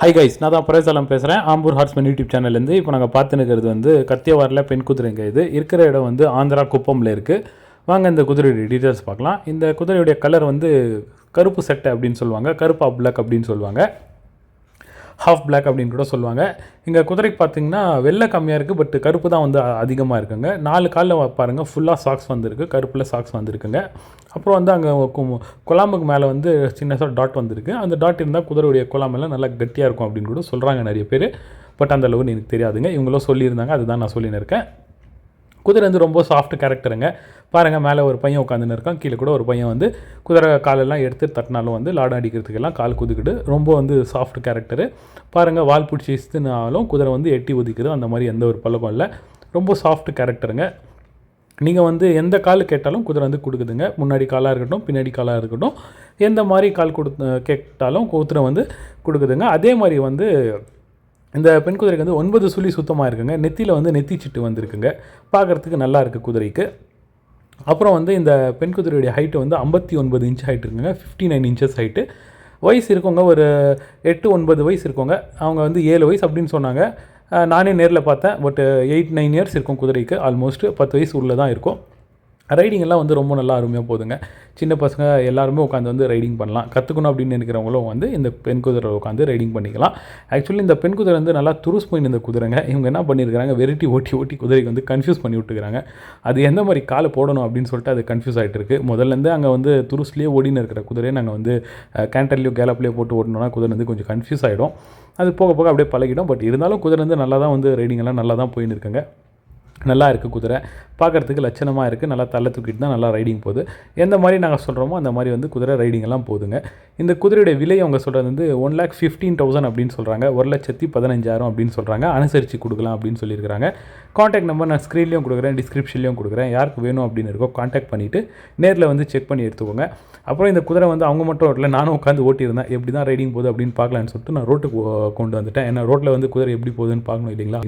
Hi guys நான் தான் பரேசலம் பேசுகிறேன் ஆம்பூர் ஹார்ஸ்மன் யூடியூப் சேனல்லேருந்து இப்போ நாங்கள் பார்த்து வந்து கத்தியவாரில் பெண் குதிரைங்க இது. இருக்கிற இடம் வந்து ஆந்திரா குப்பமில் இருக்குது வாங்க இந்த குதிரையுடைய டீட்டெயில்ஸ் பார்க்கலாம். இந்த குதிரையுடைய கலர் வந்து கருப்பு சட்டை அப்படின்னு சொல்லுவாங்க. கருப்பு அப்ளக் அப்படின்னு சொல்லுவாங்க. ஹாஃப் பிளாக் அப்படின்னு கூட சொல்லுவாங்க. இங்கே குதிரைக்கு பார்த்தீங்கன்னா வெள்ளை கம்மியாக இருக்குது பட் கருப்பு தான் வந்து அதிகமாக இருக்குங்க. நாலு காலில் பாருங்கள் ஃபுல்லாக சாக்ஸ் வந்திருக்கு. கருப்பில் சாக்ஸ் வந்திருக்குங்க. அப்புறம் வந்து அங்கே குழாம்புக்கு மேலே வந்து சின்னதாக டாட் வந்திருக்கு. அந்த டாட் இருந்தால் குதிரையுடைய குழாமெல்லாம் நல்லா கட்டியாக இருக்கும் அப்படின்னு கூட சொல்கிறாங்க நிறைய பேர். பட் அந்த எனக்கு தெரியாதுங்க. இவங்களும் சொல்லியிருந்தாங்க. அதுதான் நான் சொல்லின்னு இருக்கேன். குதிரை வந்து ரொம்ப சாஃப்ட் கேரக்டருங்க பாருங்கள் மேலே ஒரு பையன் உட்காந்துன்னு இருக்கான். கீழே கூட ஒரு பையன் வந்து குதிரை காலெல்லாம் எடுத்து தட்டினாலும் வந்து லாடம் அடிக்கிறதுக்கெல்லாம் கால் குதிக்கிட்டு ரொம்ப வந்து சாஃப்ட் கேரக்டரு பாருங்கள் வால் பிடிச்சி இஸ்துனாலும் குதிரை வந்து எட்டி ஒதிக்குது. அந்த மாதிரி எந்த ஒரு பழக்கம் இல்லை. ரொம்ப சாஃப்ட் கேரக்டருங்க நீங்கள் வந்து எந்த கால் கேட்டாலும் குதிரை வந்து கொடுக்குதுங்க. முன்னாடி காலாக இருக்கட்டும் பின்னாடி காலாக இருக்கட்டும். எந்த மாதிரி கால் கொடு கேட்டாலும் குதிரை வந்து கொடுக்குதுங்க. அதே மாதிரி வந்து இந்த பெண் குதிரைக்கு வந்து ஒன்பது சுழி சுத்தமாக இருக்குங்க. நெத்தியில் வந்து நெத்தி சிட்டு வந்திருக்குங்க. பார்க்குறதுக்கு நல்லா இருக்குது குதிரைக்கு. அப்புறம் வந்து இந்த பெண் குதிரையுடைய ஹைட்டு வந்து ஐம்பத்தி ஒன்பது இன்ச் ஹைட் இருக்குங்க. ஃபிஃப்டி நைன் இன்ச்சஸ் ஹைட்டு வயசு இருக்கவங்க ஒரு எட்டு ஒன்பது வயசு இருக்கவங்க அவங்க வந்து ஏழு வயசு அப்படின்னு சொன்னாங்க. நானே நேரில் பார்த்தேன். பட் எயிட் நைன் இயர்ஸ் இருக்கும் குதிரைக்கு. ஆல்மோஸ்ட் பத்து வயசு உள்ளே தான் இருக்கும். ரைடிங் எல்லாம் வந்து ரொம்ப நல்லா அருமையாக போகுதுங்க. சின்ன பசங்க எல்லாருமே உட்காந்து வந்து ரைடிங் பண்ணலாம். கற்றுக்கணும் அப்படின்னு நினைக்கிறவங்களும் வந்து இந்த பெண் குதிரை உட்காந்து ரைடிங் பண்ணிக்கலாம். ஆக்சுவலி இந்த பெண் குதிரை வந்து நல்லா துருஸ் போயின் இந்த குதிரைங்க. இவங்க என்ன பண்ணியிருக்கிறாங்க வெரைட்டி ஓட்டி ஓட்டி குதிரைக்கு வந்து கன்ஃபியூஸ் பண்ணி விட்டுக்கிறாங்க. அது எந்த மாதிரி காலை போடணும் அப்படின்னு சொல்லிட்டு அது கன்ஃபியூஸ் ஆகிட்டு இருக்குது முதல்லேருந்து அங்கே வந்து துருஸ்லேயே ஓடின்னு இருக்கிற குதிரையை நாங்கள் வந்து கேண்டர்லேயோ கேலப்லேயோ போட்டு ஓடணும்னா குதிரை வந்து கொஞ்சம் கன்ஃபியூஸ் ஆகிடும் அது போக போக அப்படியே பழகிடும். பட் இருந்தாலும் குதிரை வந்து நல்லா தான் வந்து ரைடிங்கெல்லாம் நல்லா தான் போயின்னு இருக்குங்க. நல்லா இருக்குது குதிரை. பார்க்குறதுக்கு லட்சணமாக இருக்குது நல்லா தலை தூக்கிட்டு தான் நல்லா ரைடிங் போகுது. எந்த மாதிரி நாங்கள் சொல்கிறோமோ அந்த மாதிரி வந்து குதிரை ரைடிங்கெல்லாம் போகுதுங்க. இந்த குதிரையுடைய விலை அவங்க சொல்கிறது வந்து ஒன் லேக் ஃபிஃப்டீன் தௌசண்ட் அப்படின்னு சொல்கிறாங்க ஒரு லட்சத்தி பதினஞ்சாயிரம் அப்படின்னு சொல்கிறாங்க அனுசரித்து கொடுக்கலாம் அப்படின்னு சொல்லியிருக்காங்க காண்டாக்ட் நம்பர் நான் ஸ்க்ரீன்லேயும் கொடுக்குறேன் டிஸ்கிரிப்ஷன்லேயும் கொடுக்குறேன். யாருக்கு வேணும் அப்படின்னு இருக்கோ காண்டாக்ட் பண்ணிவிட்டு நேரில் வந்து செக் பண்ணி எடுத்துக்கோங்க. அப்புறம் இந்த குதிரை வந்து அவங்க மட்டும் ரோட்டில் நானும் உட்காந்து ஓட்டியிருந்தேன். எப்படி தான் ரைடிங் போகுது அப்படின்னு பார்க்கலான்னு சொல்லிட்டு நான் ரோட்டுக்கு கொண்டு வந்துட்டேன். ஏன்னா ரோட்டில் வந்து குதிரை எப்படி போகுதுன்னு பார்க்கணும் இல்லைங்களா?